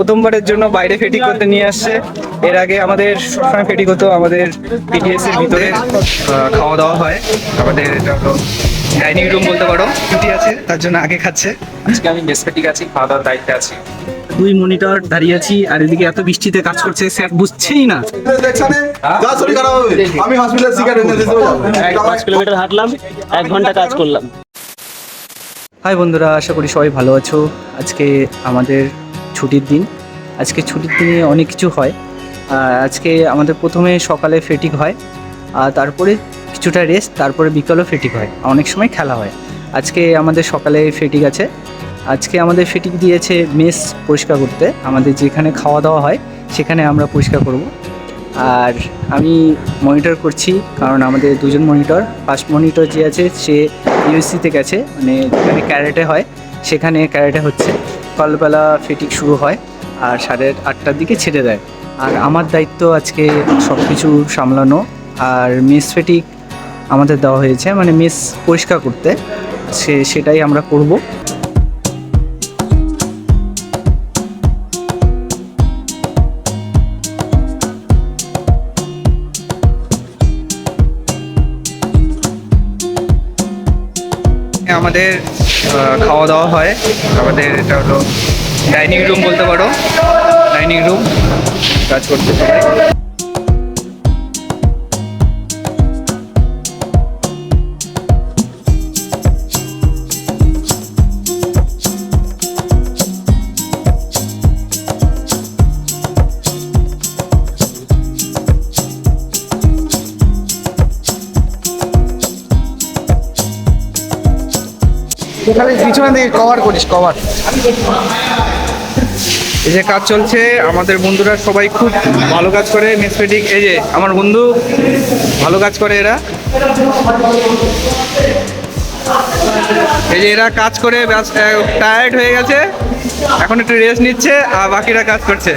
প্রথমবারের জন্য বাইরে ফেটি করতে নিয়ে আসছে। এর আগে আমাদের সবসময় ফেটি হতো আমাদের পিটিএস এর ভিতরে খাওয়া দাওয়া হয়। আমাদের ডাইনিং রুম বলতে পারো। ছুটি আছে তার জন্য আগে খাচ্ছে। আজকে আমি মেসপেটিক আছি খাওয়া দাওয়ার দায়িত্বে আছি। দুই মনিটর দাঁড়িয়ে আছি আর এদিকে এত বৃষ্টিতে কাজ করছে স্যার বুঝছেই না। দেখছানে? যা শরীর খারাপ হবে। আমি হসপিটাল পাঁচ কিলোমিটার হাঁটলাম এক ঘণ্টা কাজ করলাম। হাই বন্ধুরা আশা করি সবাই ভালো আছো। আজকে আমাদের ছুটির দিন। আজকে ছুটির দিনে অনেক কিছু হয়। আজকে আমাদের প্রথমে সকালে ফেটিক হয়, আর তারপরে কিছুটা রেস্ট তারপরে বিকালও ফেটিক হয়। অনেক সময় খেলা হয়। আজকে আমাদের সকালে ফেটিক আছে। আজকে আমাদের ফেটিক দিয়েছে মেস পরিষ্কার করতে। আমাদের যেখানে খাওয়া দাওয়া হয়, সেখানে আমরা পরিষ্কার করব। আর আমি মনিটর করছি, কারণ আমাদের দুজন মনিটর ফার্স্ট মনিটর যে আছে, সে ইউএসসিতে গেছে। মানে যেখানে ক্যারেটে হয়, সেখানে ক্যারেটে হচ্ছে। সকালবেলা ফিটিং শুরু হয় আর সাড়ে আটটার দিকে ছেড়ে দেয়। আর আমার দায়িত্ব আজকে সব কিছু সামলানো আর মেস ফেটিক আমাদের দেওয়া হয়েছে মানে মেস পরিষ্কার করতে। সে, সেটাই আমরা করব। আমাদের খাওয়া দাওয়া হয়। আমাদের এটা হলো ডাইনিং রুম বলতে পারো। Dining room. কাজ করতে সবাই। এখানে পিছনে দিকে কভার করিস কভার এই যে কাজ চলছে, আমাদের বন্ধুরা সবাই খুব ভালো কাজ করে মেসপেটিক এই যে, আমার বন্ধু, ভালো কাজ করে এরা। এই যে এরা কাজ করে টায়ার্ড হয়ে গেছে। এখন একটু রেস্ট নিচ্ছে, আর বাকিরা কাজ করছে।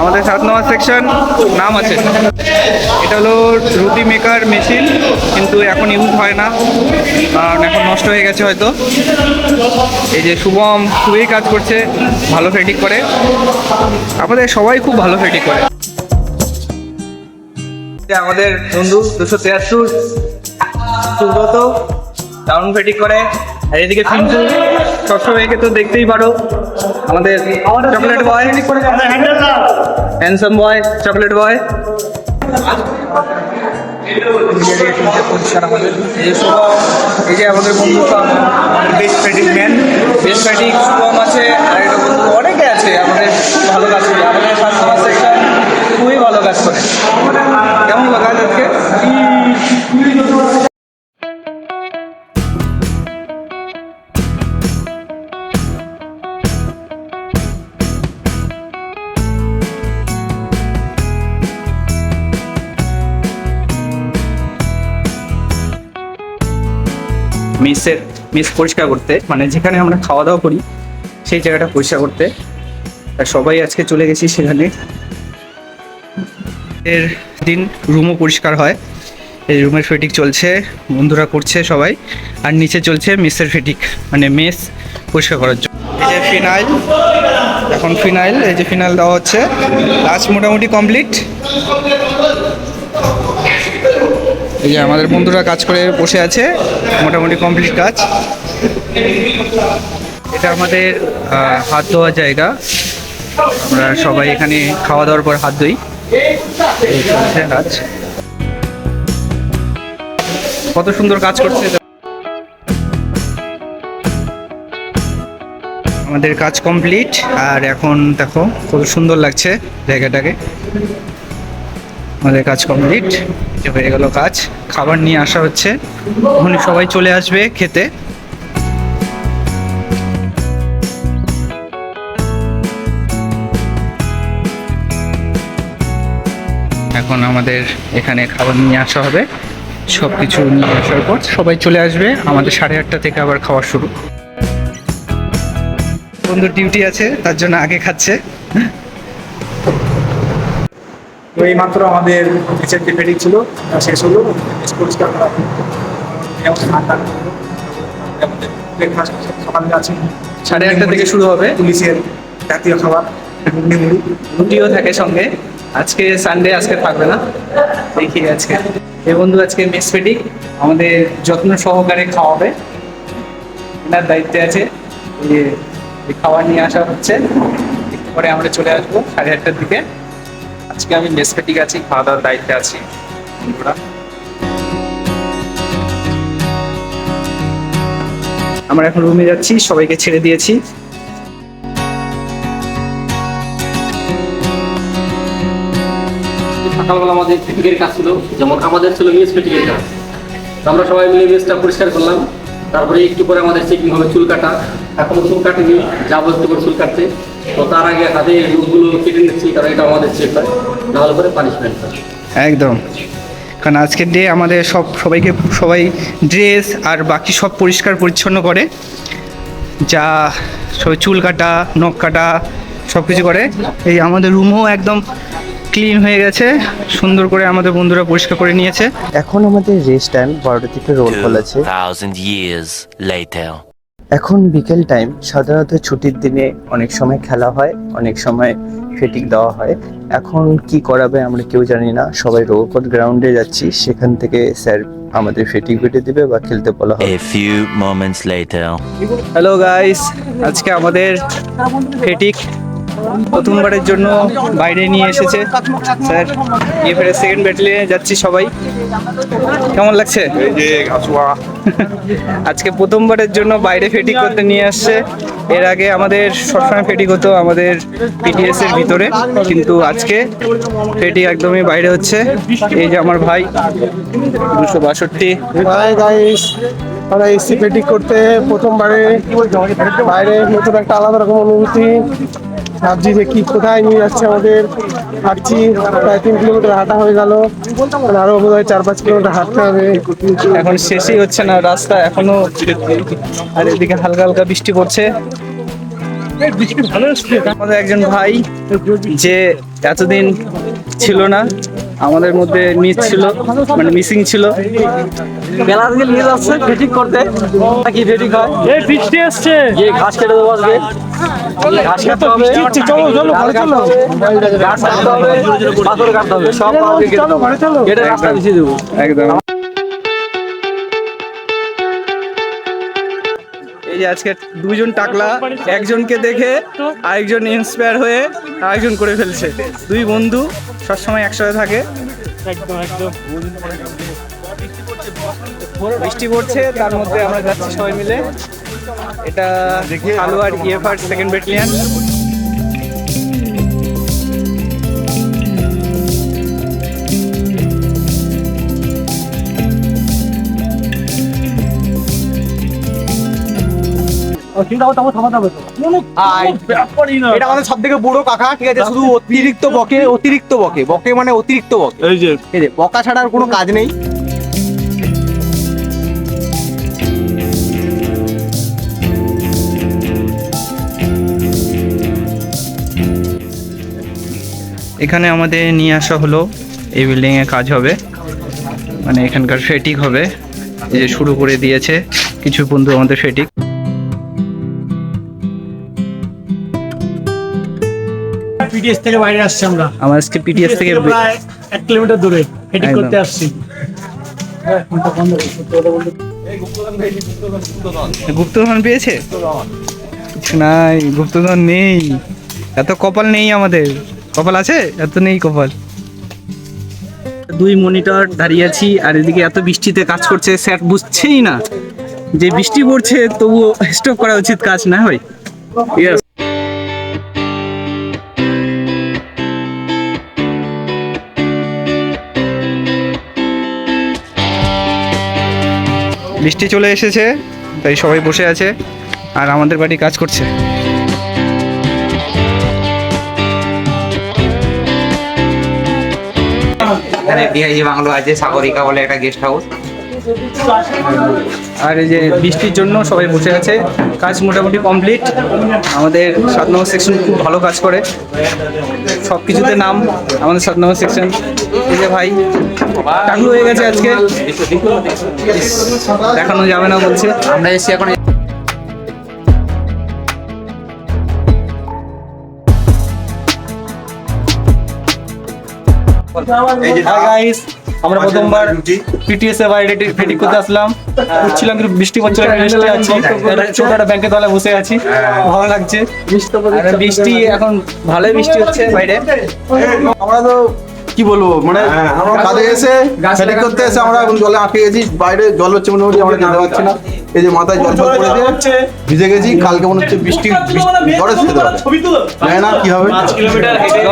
আমাদের সাত নম্বর সেকশন নাম আছে। এটা হলো রুটি মেকার মেশিন কিন্তু এখন ইউজ হয় না। কারণ এখন নষ্ট হয়ে গেছে হয়তো। এই যে শুভম খুবই কাজ করছে, ভালো ফেটিক করে। আমাদের সবাই খুব ভালো ফেটিক করে। আমাদের বন্ধু দুশো তিয়াত্তর, সুব্রত, দারুণ ফেটিক করে। আর এদিকে পিন্টু সবসময় একে তো দেখতেই পারো। আমাদের chocolate boy handsome boy chocolate boy এই যে আমাদের বন্ধু বেস্ট ফ্যাটিক ম্যান বেস্ট ফ্যাটিক শুভম আছে আর মেসের, মেস পরিষ্কার করতে মানে যেখানে আমরা খাওয়া দাওয়া করি, সেই জায়গাটা পরিষ্কার করতে। আর সবাই আজকে চলে গেছি সেখানে। এর দিন রুমও পরিষ্কার হয়। এই রুমের ফেটিক চলছে, বন্ধুরা করছে সবাই। আর নিচে চলছে মেসের ফেটিক মানে মেস পরিষ্কার করার জন্য। এই যে ফিনাইল এখন ফিনাইল এই যে ফিনাইল দেওয়া হচ্ছে। লাস্ট মোটামুটি কমপ্লিট এই যে আমাদের বন্ধুরা কাজ করে বসে আছে, মোটামুটি কমপ্লিট কাজ। এটা আমাদের হাত ধোয়ার জায়গা। আমরা সবাই এখানে খাওয়া দাওয়ার পর হাত ধুই। কাজ। কত সুন্দর কাজ করছে আমাদের কাজ কমপ্লিট আর এখন দেখো কত সুন্দর লাগছে জায়গাটাকে। আমাদের কাজ কমপ্লিট হয়ে গেল কাজ। খাবার নিয়ে আসা হচ্ছে। ওখানে সবাই চলে আসবে খেতে। এখন আমাদের এখানে খাবার নিয়ে আসা হবে। সব কিছু নিয়ে আসার পর সবাই চলে আসবে। আমাদের সাড়ে আটটা থেকে আবার খাওয়া শুরু। বন্ধুর ডিউটি আছে, তার জন্য আগে খাচ্ছে। তো এই মাত্র আমাদের নিচের যে ফেটিং ছিল শেষ হলো। পরিষ্কার করা। ব্রেকফাস্ট সকালে আছে। সাড়ে আটটা থেকে শুরু হবে। পুলিশের জাতীয় খাবার। রুটিও থাকে সঙ্গে। আজকে সানডে আজকে থাকবে না। দেখি আজকে। এ বন্ধু আজকে মেস পেটি আমাদের যত্ন সহকারে খাওয়াবে। এনার দায়িত্বে আছে। যে খাবার নিয়ে আসা হচ্ছে। পরে আমরা চলে আসব সাড়ে আটটার দিকে। আজকে আমি মেসপেটিক আছি খাওয়া দাওয়ার দায়িত্বে আছি। বন্ধুরা। আমরা এখন রুমে যাচ্ছি, সবাইকে ছেড়ে দিয়েছি। সকালবেলা আমাদের ফিটিকের কাজ ছিল, যেমন আমাদের ছিল মেস ফিটিকের কাজ আমরা সবাই মিলে মেসটা পরিষ্কার করলাম। তারপরে একটু পরে আমাদের চেকিং হবে চুল কাটা। এখনও চুল কাটেনি যাব একটু করে চুল কাটতে তো তার আগে হাতে রুটগুলো কেটে নিচ্ছি, কারণ এটা আমাদের চেক হয় নাহলে পরে পানিশমেন্ট হয়। একদম। কারণ আজকের ডে আমাদের সব, সবাইকে, সবাই ড্রেস আর বাকি সব পরিষ্কার পরিচ্ছন্ন করে। যা সবাই চুল কাটা, নখ কাটা সব কিছু করে। এই আমাদের রুমও একদম ক্লিন হয়ে গেছে সুন্দর করে আমাদের বন্ধুরা পরিষ্কার করে নিয়েছে। এখন আমাদের রেস্ট টাইম বারোটা থেকে রোল কল আছে। 2000 years later. এখন বিকেল টাইম সাধারণত ছুটির দিনে অনেক সময় খেলা হয় অনেক সময় ফেটিক দেওয়া হয়। এখন কি করাবে আমরা কেউ জানি না সবাই রোকট গ্রাউন্ডে যাচ্ছি সেখান থেকে স্যার আমাদের ফেটিক বেটে দিবে বা খেলতে বলা হবে। A few moments hello guys আজকে আমাদের ফেটিক প্রথমবারের জন্য বাইরে নিয়ে এসেছে। স্যার, গিয়ে ফেরে সেকেন্ড ব্যাটেলিয়নে যাচ্ছি সবাই। কেমন লাগছে? আজকে প্রথমবারের জন্য বাইরে ফেটিক করতে নিয়ে আসছে। এর আগে আমাদের সবসময় ফেটিক হতো আমাদের পিটিএস এর ভিতরে, কিন্তু আজকে ফেটি একদমই বাইরে হচ্ছে। এই যে আমার ভাই, দুশো বাষট্টি। আমরা এসি পেটিক করতে। প্রথমবারে বাইরে নতুন একটা আলাদা রকম অনুভূতি। ভাবছি যে কি কোথায় নিয়ে যাচ্ছে আমাদের হাঁটছি প্রায় তিন কিলোমিটার হাঁটা হয়ে গেল। আরও বোধ হয় চার পাঁচ কিলোমিটার হাঁটতে হবে। এখন শেষই হচ্ছে না রাস্তা এখনও আর এদিকে হালকা হালকা বৃষ্টি পড়ছে। আমাদের একজন ভাই যে এতদিন ছিল না আমাদের মধ্যে মিস ছিল মানে মিসিং ছিল। থেকে নিয়ে যাচ্ছে ফিটিং করতে। কি ফিটিং হয়? এই বৃষ্টি আসছে। ঘাস কেটে দেবো আসবে এই যে আজকে দুজন টাকলা, একজনকে দেখে আরেকজন ইন্সপায়ার হয়ে আরেকজন করে ফেলছে। দুই বন্ধু সবসময় একসাথে থাকে। বৃষ্টি পড়ছে, তার মধ্যে আমরা যাচ্ছি সবাই মিলে। এটা হালুয়ার ইএফআর সেকেন্ড ব্যাটালিয়ান এটা আমাদের সব থেকে বড় কাকা ঠিক আছে? শুধু অতিরিক্ত বকে অতিরিক্ত বকে। বকে মানে অতিরিক্ত বকে। এই যে বকা ছাড়া আর কোনো কাজ নেই। এখানে আমাদের নিয়ে আসা হলো। এই বিল্ডিং এ কাজ হবে। মানে এখানকার ফেটিক হবে। এই যে শুরু করে দিয়েছে। কিছু বন্ধু আমাদের ফেটিক পিডিএস থেকে বাইরে আসছি আমরা। আমার আজকে পিটিএস থেকে প্রায় এক কিলোমিটার দূরে। ফেটিক। করতে আসছি। গুপ্তধন পেয়েছে? কিছু নাই গুপ্তধন নেই। এত কপাল নেই আমাদের। কপাল আছে? এত নেই কপাল। দুই মনিটর দাঁড়িয়ে আছি আর এদিকে এত বৃষ্টিতে কাজ করছে স্যার বুঝছেই না। যে বৃষ্টি পড়ছে তবুও স্টপ করা উচিত কাজ না হয়. বৃষ্টি চলে এসেছে তাই সবাই বসে আছে আর আমাদের বাড়ি কাজ করছে। এখানে ডিআইজি বাংলো আছে সাগরিকা বলে একটা গেস্ট হাউস আর এই যে বৃষ্টির জন্য সবাই বসে আছে কাজ মোটামুটি কমপ্লিট আমাদের সাত নম্বর সেকশন খুব ভালো কাজ করে। সব কিছুতে নাম আমাদের সাত নম্বর সেকশন এই যে ভাই টাকলু হয়ে গেছে আজকে। দেখানো যাবে না বলছে। আমরা এসেছি এখন গাইস আমরা প্রথমবার পিটিএস এ বাইরে ফেটিক করতে আসলাম। উঠছিলাম কিন্তু বৃষ্টি পড়ছিল বৃষ্টি আছি। ছোট একটা ব্যাংকের তলায় বসে আছি। ভালো লাগছে। বৃষ্টি এখন ভালোই বৃষ্টি হচ্ছে বাইরে। আমরা তো কি বলব মানে আমরা কাজে এসে ফেটিং করতে এসে আমরা জলে আটকে গেছি। বাইরে জল হচ্ছে মোটামুটি আমরা যেতে পারছি না। এই যে মাথায় জল জল পড়েছে ভিজে গেছি কালকে মনে হচ্ছে বৃষ্টি বৃষ্টি- ঝড়ে যেতে পারে জানি না কি হবে। কিলোমিটার হেঁটে গেলে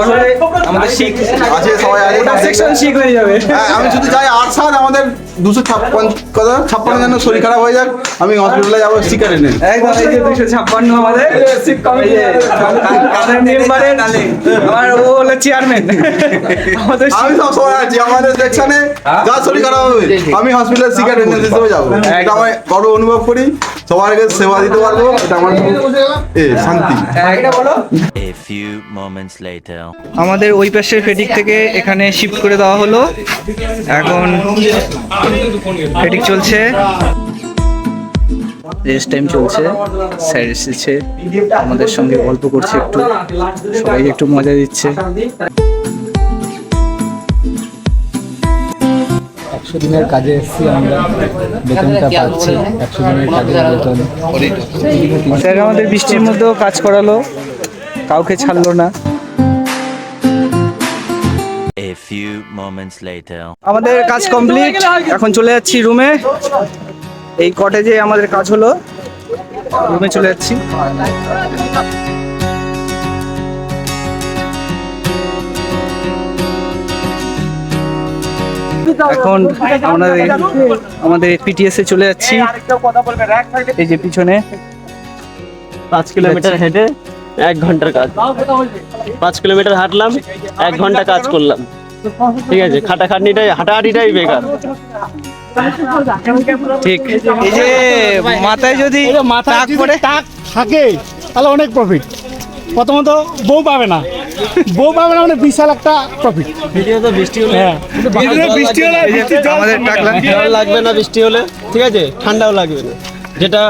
আমাদের শিখ আছে সবাই আছে। সেকশন শিখ হয়ে যাবে। হ্যাঁ, আমি শুধু চাই আট সাত আমাদের দুশো ছাপ্পান্ন কথা ছাপ্পান্ন যেন শরীর খারাপ হয়ে যাক আমি হসপিটালে যাব শিকারে নেই। একদম এই যে দুশো ছাপ্পান্ন আমাদের। কাদের মেম্বারের আমার ও হলো চেয়ারম্যান আমাদের আমি সব সময় আছি আমাদের সেকশনে যা শরীর খারাপ হবে আমি হসপিটালে শিকার হিসেবে যাব। এটা আমি গর্ব অনুভব করি সবার আগে সেবা দিতে পারব এটা আমার এ শান্তি। A few moments later. আমাদের ওই পাশের ফেটিক থেকে এখানে শিফট করে দেওয়া হলো। এখন ফেটিক চলছে। রেস্ট টাইম চলছে। স্যার এসেছে। আমাদের সঙ্গে গল্প করছে একটু। সবাই একটু মজা দিচ্ছে। একশো দিনের কাজে এসেছি আমরা। বেতনটা পাচ্ছি একশো দিনের কাজের বেতন। স্যার আমাদের বৃষ্টির মধ্যেও কাজ করালো। কাউকে ছাড়লো না. আমাদের কাজ কমপ্লিট এখন চলে যাচ্ছি রুমে এই কটেজে আমাদের কাজ হলো। রুমে চলে যাচ্ছি। এখন আমাদের আমাদের পিটিএস এ চলে যাচ্ছি। এই যে পিছনে। পাঁচ কিলোমিটার হেঁটে এক ঘণ্টার কাজ। পাঁচ কিলোমিটার হাঁটলাম এক ঘণ্টা কাজ করলাম। ঠিক আছে খাটাখাটনিটাই হাঁটাহাঁটিটাই বেকার। ঠিক। এই যে মাথায় যদি টাক পড়ে টাক থাকে তাহলে অনেক প্রফিট প্রথমত বউ পাবে না। বউ পাবে না মানে বিশাল একটা প্রফিট ভিডিওতে বৃষ্টি হলে হ্যাঁ। বৃষ্টি হলে আমাদের জল লাগবে না। বৃষ্টি হলে ঠিক আছে? ঠান্ডাও লাগবে না যেটা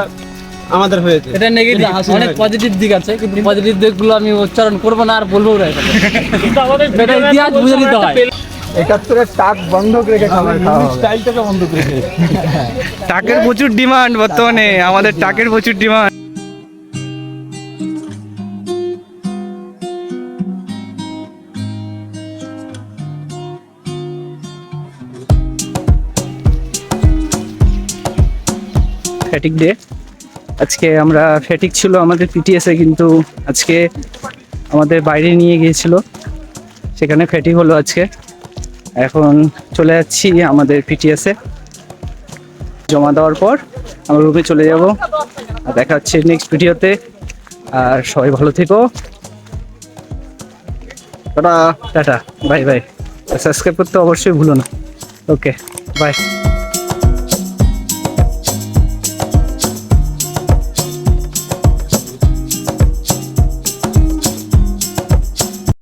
আমাদের হয়েছে। এটা নেগেটিভ অনেক পজিটিভ দিক আছে কিন্তু পজিটিভ দিকগুলো আমি উচ্চারণ করব না আর বলব না। এটা। এটা ইতিহাস বুঝে নিতে হয়। একাত্তরের টাক বন্ধ রেখে খাবার খাওয়া হবে। স্টাইলটাকে বন্ধ করে টাকের প্রচুর ডিমান্ড বর্তমানে আমাদের টাকের প্রচুর ডিমান্ড। ফ্যাটিক ডে আজকে আমরা ফ্যাটিক ছিল আমাদের পিটিএসে কিন্তু আজকে আমাদের বাইরে নিয়ে গিয়েছিল সেখানে ফ্যাটিক হলো আজকে। এখন চলে যাচ্ছি আমাদের পিটিএসে জমা দেওয়ার পর আমরা রুমে চলে যাব আর দেখা হচ্ছে নেক্সট ভিডিওতে আর সবাই ভালো থেকো। Tata. Tata bye bye subscribe করতে অবশ্যই ভুলো না। Okay bye